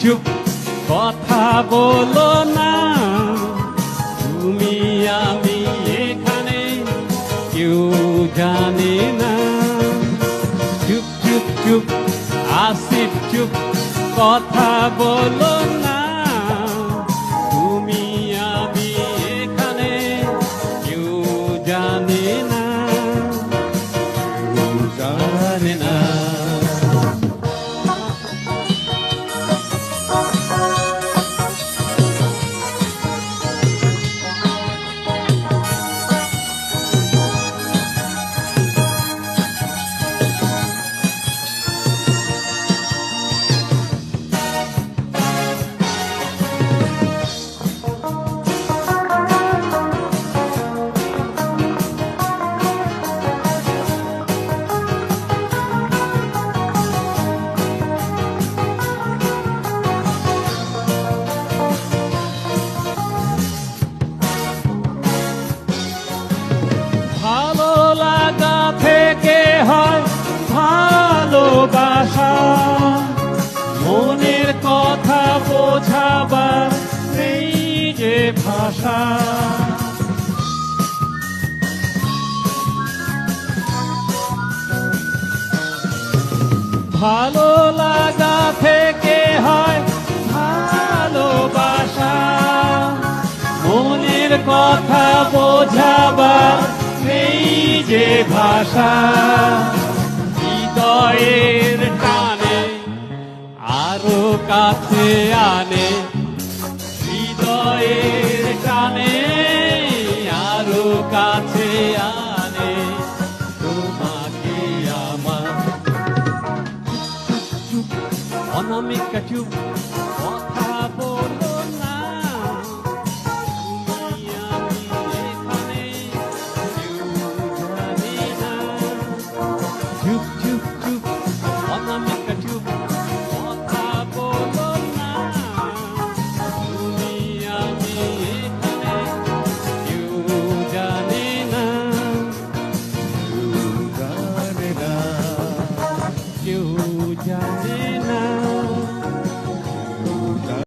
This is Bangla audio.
চুপ কথা বলো না। তুমি আমি এখানে, কেউ জানে না। চুপ চুপ চুপ আসিফ চুপ কথা বলো না। ভালোবাসা, মনের কথা বোঝাবার নেই যে ভাষা। ভালো লাগা থেকে হয় ভালোবাসা, মনের কথা বোঝাবার নেই যে ভাষা। কাছে আনে। হৃদয়ের টানে আরও কাছে আনে। তোমাকে আমার। অনামিক কথা hikaye